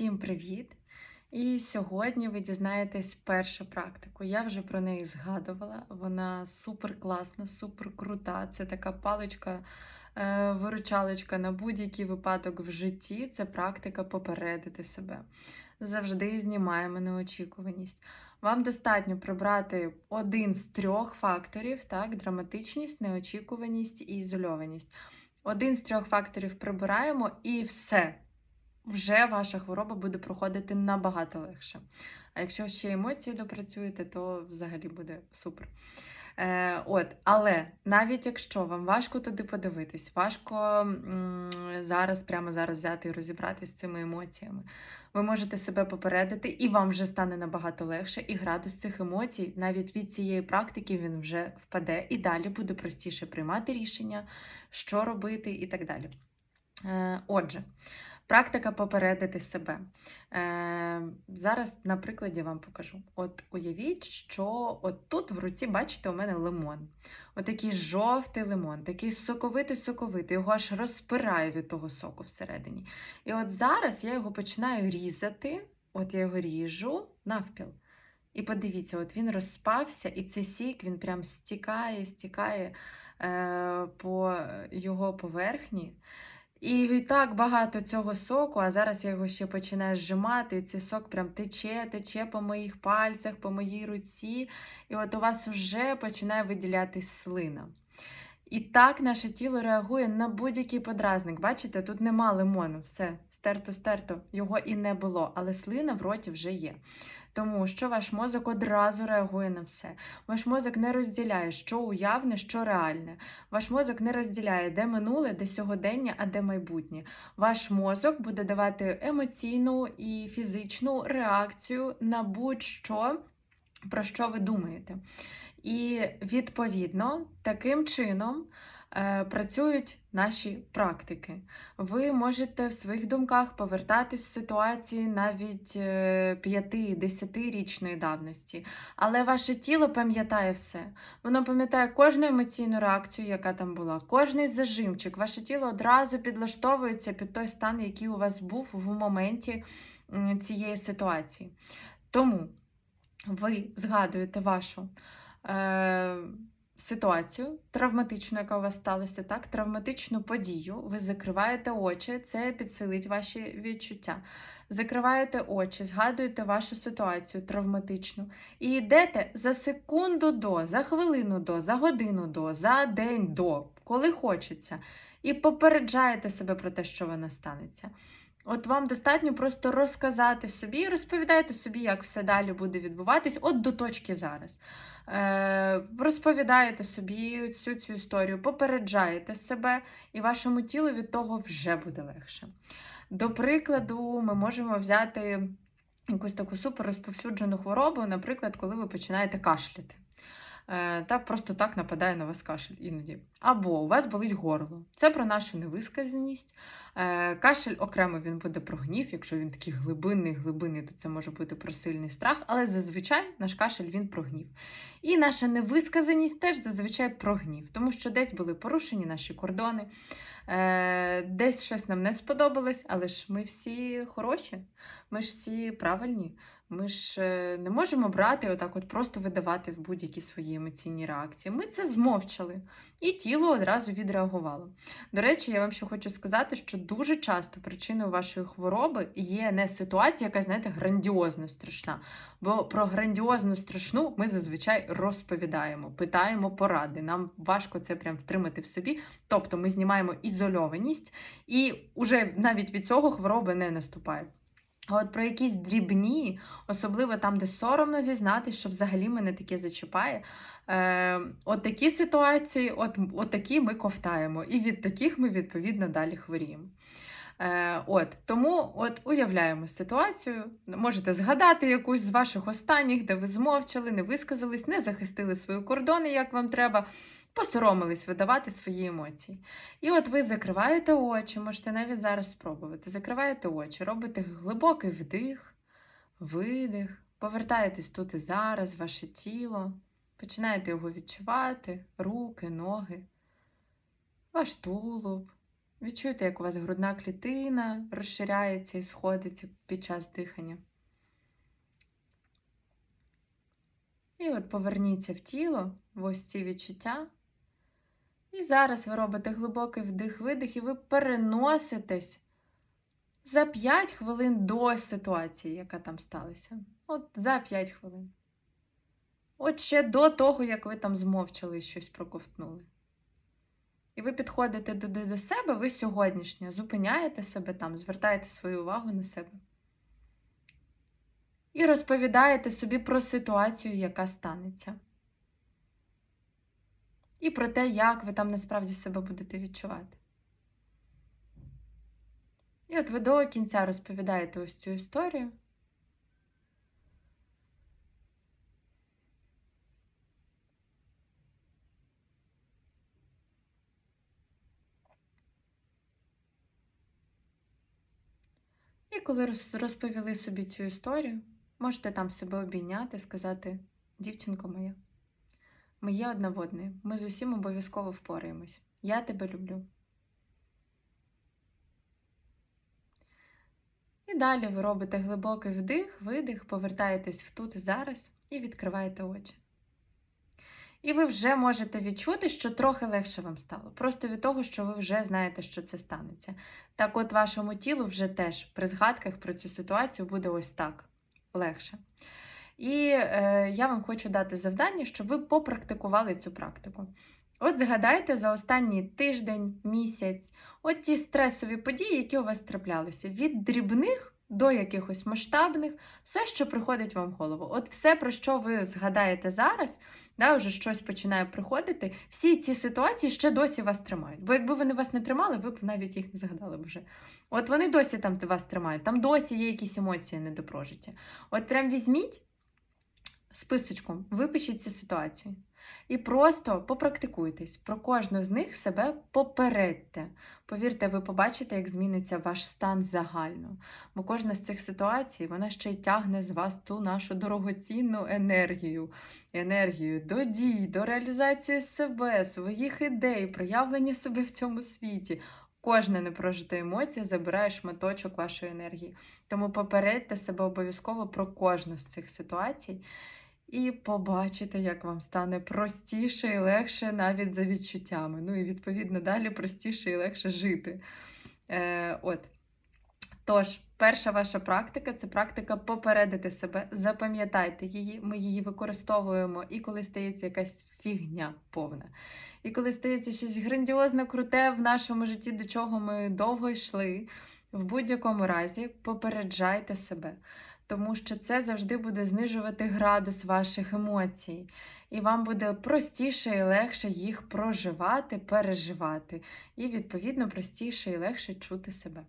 Всім привіт! І сьогодні ви дізнаєтесь першу практику. Я вже про неї згадувала. Вона супер класна, супер крута. Це така паличка, е, виручалочка на будь-який випадок в житті. Це практика попередити себе. Завжди знімаємо неочікуваність. Вам достатньо прибрати один з трьох факторів: так, драматичність, неочікуваність і ізольованість. Один з трьох факторів прибираємо і все вже ваша хвороба буде проходити набагато легше. А якщо ще емоції допрацюєте, то взагалі буде супер. Е, От, Але навіть якщо вам важко туди подивитись, важко м, зараз, прямо зараз взяти і розібратися з цими емоціями, ви можете себе попередити, і вам вже стане набагато легше, і градус цих емоцій, навіть від цієї практики, він вже впаде, і далі буде простіше приймати рішення, що робити, і так далі. Е, Отже. Практика попередити себе. Е, Зараз на прикладі вам покажу. От уявіть, що от тут в руці, бачите, у мене лимон. Отакий жовтий лимон, такий соковитий-соковитий, його аж розпирає від того соку всередині. І от зараз я його починаю різати, от я його ріжу навпіл. І подивіться, от він розпався, і цей сік він прям стікає, стікає е, по його поверхні. І так багато цього соку, а зараз я його ще починаю зжимати, і цей сок прям тече, тече по моїх пальцях, по моїй руці. І от у вас вже починає виділятись слина. І так наше тіло реагує на будь-який подразник. Бачите, тут нема лимону, все, стерто-стерто, його і не було, але слина в роті вже є. Тому що ваш мозок одразу реагує на все. Ваш мозок не розділяє, що уявне, що реальне. Ваш мозок не розділяє, де минуле, де сьогодення, а де майбутнє. Ваш мозок буде давати емоційну і фізичну реакцію на будь-що, про що ви думаєте. І відповідно таким чином. Е, працюють наші практики. Ви можете в своїх думках повертатись в ситуації навіть 5-10-річної давності, але ваше тіло пам'ятає все. Воно пам'ятає кожну емоційну реакцію, яка там була, кожний зажимчик. Ваше тіло одразу підлаштовується під той стан, який у вас був в моменті цієї ситуації. Тому ви згадуєте вашу. Е ситуацію травматичну, яка у вас сталася, так, травматичну подію, ви закриваєте очі, це підсилить ваші відчуття. Закриваєте очі, згадуєте вашу ситуацію травматичну і йдете за секунду до, за хвилину до, за годину до, за день до, коли хочеться, і попереджаєте себе про те, що вона станеться. От вам достатньо просто розказати собі розповідайте собі, як все далі буде відбуватись, от до точки зараз. Е, Розповідаєте собі цю цю історію, попереджаєте себе, і вашому тілу від того вже буде легше. До прикладу, ми можемо взяти якусь таку супер розповсюджену хворобу, наприклад, коли ви починаєте кашляти. Е, та просто так нападає на вас кашель іноді. Або у вас болить горло. Це про нашу невисказаність. Е, кашель окремо він буде про гнів, якщо він такий глибинний, глибинний, то це може бути про сильний страх, але зазвичай наш кашель він про гнів. І наша невисказаність теж зазвичай про гнів, тому що десь були порушені наші кордони, е, десь щось нам не сподобалось, але ж ми всі хороші, ми ж всі правильні. Ми ж е, не можемо брати, отак, от просто видавати в будь-які свої емоційні реакції. Ми це змовчали, і тіло одразу відреагувало. До речі, я вам ще хочу сказати, що дуже часто причиною вашої хвороби є не ситуація, яка, знаєте, грандіозно страшна. Бо про грандіозну страшну ми зазвичай розповідаємо, питаємо поради. Нам важко це прям втримати в собі. Тобто ми знімаємо ізольованість, і вже навіть від цього хвороби не наступає. А от про якісь дрібні, особливо там, де соромно зізнатися, що взагалі мене таке зачіпає. Е, От такі ситуації, от, от такі ми ковтаємо, і від таких ми, відповідно, далі хворіємо. Е, от, Тому от уявляємо ситуацію. Можете згадати якусь з ваших останніх, де ви змовчали, не висказались, не захистили свої кордони, як вам треба посоромились видавати свої емоції. І от ви закриваєте очі, можете навіть зараз спробувати. Закриваєте очі, робите глибокий вдих, видих, повертаєтесь тут і зараз, ваше тіло, починаєте його відчувати, руки, ноги, ваш тулуб, Відчуйте, як у вас грудна клітина розширяється і сходиться під час дихання. І от поверніться в тіло, в ось ці відчуття. І зараз ви робите глибокий вдих-видих, і ви переноситесь за 5 хвилин до ситуації, яка там сталася. От за 5 хвилин. От ще до того, як ви там змовчали і щось проковтнули. І ви підходите туди до себе, ви сьогоднішнє, зупиняєте себе там, звертаєте свою увагу на себе. І розповідаєте собі про ситуацію, яка станеться. І про те, як ви там насправді себе будете відчувати. І от ви до кінця розповідаєте ось цю історію. І коли розповіли собі цю історію, можете там себе обійняти, сказати, дівчинко моя, ми є одної, ми з усім обов'язково впораємось. Я тебе люблю. І далі ви робите глибокий вдих, видих, повертаєтесь в тут і зараз і відкриваєте очі. І ви вже можете відчути, що трохи легше вам стало. Просто від того, що ви вже знаєте, що це станеться. Так от вашому тілу вже теж при згадках про цю ситуацію буде ось так легше. І е, я вам хочу дати завдання, щоб ви попрактикували цю практику. От згадайте за останній тиждень, місяць, от ті стресові події, які у вас траплялися, від дрібних до якихось масштабних, все, що приходить вам в голову. От все, про що ви згадаєте зараз, да, вже щось починає приходити, всі ці ситуації ще досі вас тримають. Бо якби вони вас не тримали, ви б навіть їх не згадали б вже. От вони досі там вас тримають, там досі є якісь емоції недопрожиті. От прям візьміть списочком, випишіть ці ситуації. І просто попрактикуйтесь, про кожну з них себе попередьте. Повірте, ви побачите, як зміниться ваш стан загально. Бо кожна з цих ситуацій вона ще й тягне з вас ту нашу дорогоцінну енергію, енергію до дій, до реалізації себе, своїх ідей, проявлення себе в цьому світі. Кожна непрожита емоція забирає шматочок вашої енергії. Тому попередьте себе обов'язково про кожну з цих ситуацій. І побачите, як вам стане простіше і легше навіть за відчуттями. Ну і відповідно далі простіше і легше жити. Е, От. Тож, перша ваша практика це практика попередити себе. Запам'ятайте її, ми її використовуємо і коли стається якась фігня повна. І коли стається щось грандіозне, круте в нашому житті, до чого ми довго йшли, в будь-якому разі попереджайте себе тому що це завжди буде знижувати градус ваших емоцій, і вам буде простіше і легше їх проживати, переживати, і, відповідно, простіше і легше чути себе.